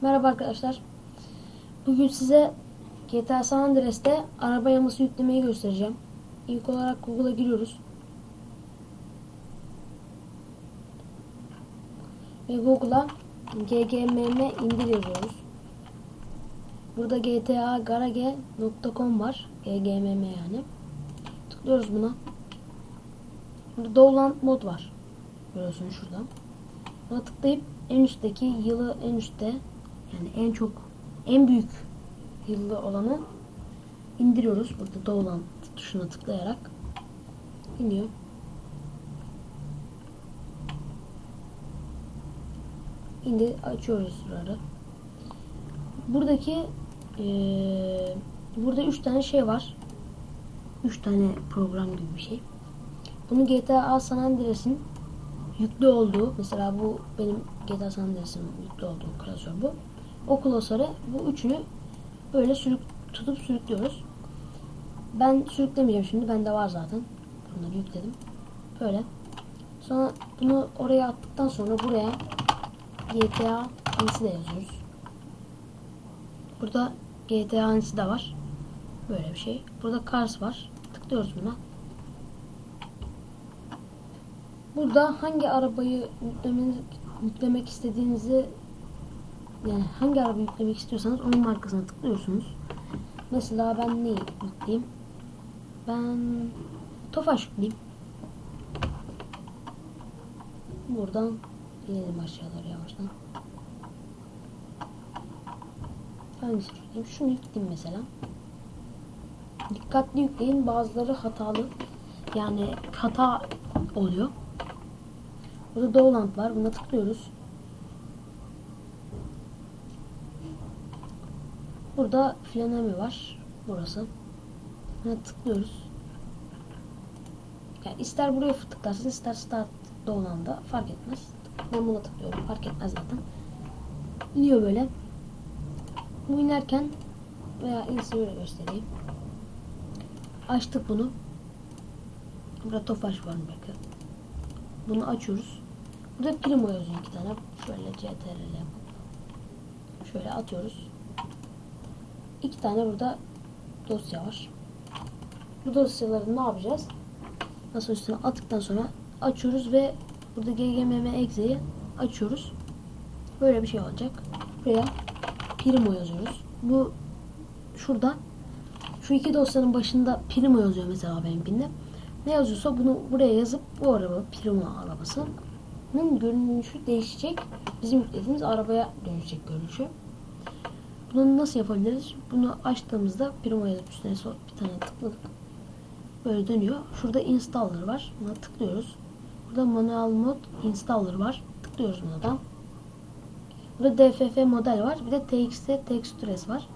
Merhaba arkadaşlar. Bugün size GTA San Andreas'te araba yaması yüklemeyi göstereceğim. İlk olarak Google'a giriyoruz. Ve Google'a ggmm indir yazıyoruz. Burada gtagarage.com var. ggmm yani. Tıklıyoruz buna. Burada Download mod var. Görüyorsunuz şurada. Buna tıklayıp en üstteki yılı en üstte yani en çok en büyük yıllı olanı indiriyoruz. Burada doğulan tuşuna tıklayarak iniyor. İndi açıyoruz suları. Buradaki eee, burada üç tane şey var. Üç tane program gibi bir şey. Bunu GTA San Andreas'in yüklü olduğu mesela bu benim GTA San Andreas'ın yüklü olduğu klasör bu. O klasöre bu üçünü böyle sürük, tutup sürüklüyoruz. Ben sürüklemeyeceğim şimdi. Bende var zaten. Bunları yükledim. Böyle. Sonra bunu oraya attıktan sonra buraya GTA anısı da yazıyoruz. Burada GTA anısı da var. Böyle bir şey. Burada Cars var. Tıklıyoruz buna. Burada hangi arabayı yüklemek istediğinizi yani hangi arabayı yüklemek istiyorsanız onun markasına tıklıyorsunuz. Mesela ben neyi yükleyeyim? Ben Tofaş yükleyeyim. Buradan inelim aşağılara yavaştan. Hangisini yükleyeyim? Şunu yükleyeyim mesela. Dikkatli yükleyin. Bazıları hatalı. Yani hata oluyor. Burada Dowland var. Buna tıklıyoruz. Burada frenemi var. Burası. Buna tıklıyoruz. Yani ister buraya tıklarsın ister start Dowland'a fark etmez. Ben buna tıklıyorum. Fark etmez zaten. İniyor böyle. Bu inerken veya öyle göstereyim. Açtık bunu. Burada Tofaş var bakın. Bunu açıyoruz. Burada Primo yazıyor iki tane. Şöyle CTRL şöyle atıyoruz. İki tane burada dosya var. Bu dosyaları ne yapacağız? Nasıl üstüne attıktan sonra açıyoruz ve burada ggmm exe'yi açıyoruz. Böyle bir şey olacak. Buraya Primo yazıyoruz. Bu şurada şu iki dosyanın başında Primo yazıyor mesela benimkinde. Ne yazıyorsa bunu buraya yazıp bu araba Primo arabasının görünüşü değişecek. Bizim yüklediğimiz arabaya dönüşecek görünüşü. Bunu nasıl yapabiliriz? Bunu açtığımızda Primo yazıp üstüne bir tane tıkladık. Böyle dönüyor. Şurada installer var. Buna tıklıyoruz. Burada manual mod installer var. Tıklıyoruz buna da. Burada DFF model var. Bir de TXT textures var.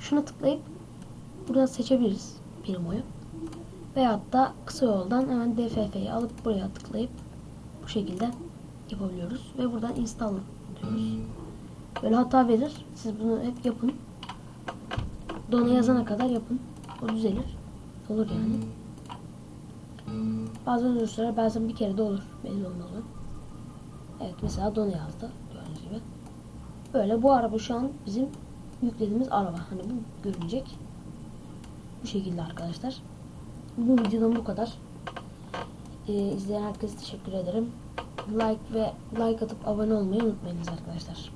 Şuna tıklayıp buradan seçebiliriz Primo'yu. Veyahut da kısa yoldan hemen DFF'yi alıp buraya tıklayıp bu şekilde yapabiliyoruz. Ve buradan install diyoruz. Böyle hata verir. Siz bunu hep yapın. Dona yazana kadar yapın. O düzelir. Olur yani. Bazen uzun sürer, bazen bir kere de olur. Belli olmaz o. Evet mesela dona yazdı. Gördüğünüz gibi. Böyle bu araba şu an bizim yüklediğimiz araba. Hani bu görünecek. Bu şekilde arkadaşlar. Bu videodan bu kadar. Ee, izleyen herkese teşekkür ederim. Like ve like atıp abone olmayı unutmayınız arkadaşlar.